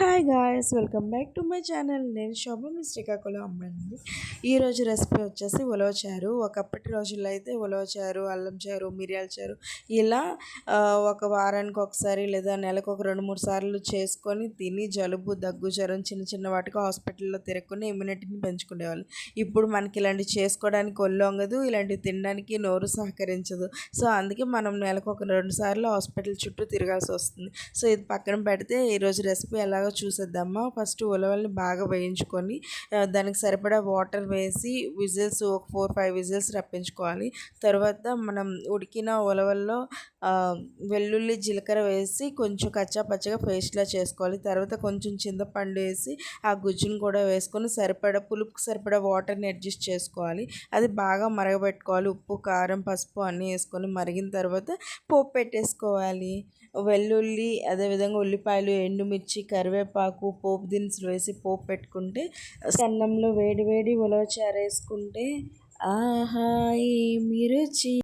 Hi guys welcome back to my channel నేను శోభ మీ శ్రీకాకుళం అమ్మాయి ఈరోజు రెసిపీ వచ్చేసి ఉలవచారు ఒకప్పటి రోజుల్లో అయితే ఉలవచారు అల్లం చారు మిరియాల చారు ఇలా ఒక వారానికి ఒకసారి లేదా నెలకు ఒక రెండు మూడు సార్లు చేసుకొని తిని జలుబు దగ్గు జ్వరం చిన్న చిన్న వాటికి హాస్పిటల్లో తిరగకుండా ఇమ్యూనిటీని పెంచుకునేవాళ్ళు. ఇప్పుడు మనకి ఇలాంటివి చేసుకోవడానికి ఒళ్ళు వంగదు ఇలాంటివి తినడానికి నోరు సహకరించదు. సో అందుకే మనం నెలకు ఒక రెండు సార్లు హాస్పిటల్ చుట్టూ తిరగాల్సి వస్తుంది. సో ఇది పక్కన పెడితే ఈరోజు రెసిపీ ఎలాగో చూసేద్దామా? ఫస్ట్ ఉలవల్ని బాగా వేయించుకొని దానికి సరిపడా వాటర్ వేసి విజిల్స్ ఒక ఫోర్ ఫైవ్ విజిల్స్ రప్పించుకోవాలి. తర్వాత మనం ఉడికిన ఉలవల్లో వెల్లుల్లి జీలకర్ర వేసి కొంచెం కచ్చా పచ్చగా పేస్ట్లా చేసుకోవాలి. తర్వాత కొంచెం చింతపండు వేసి ఆ గుజ్జును కూడా వేసుకొని సరిపడా పులుపుకి సరిపడా వాటర్ని అడ్జస్ట్ చేసుకోవాలి. అది బాగా మరగబెట్టుకోవాలి. ఉప్పు కారం పసుపు అన్నీ వేసుకొని మరిగిన తర్వాత పోపు పెట్టేసుకోవాలి. వెల్లుల్లి అదేవిధంగా ఉల్లిపాయలు ఎండుమిర్చి కరివేపాకు పోపు దినుసులు వేసి పోపు పెట్టుకుంటే అన్నంలో వేడి వేడి ఉలవచారు వేసుకుంటే ఆహా ఈ మిరుచి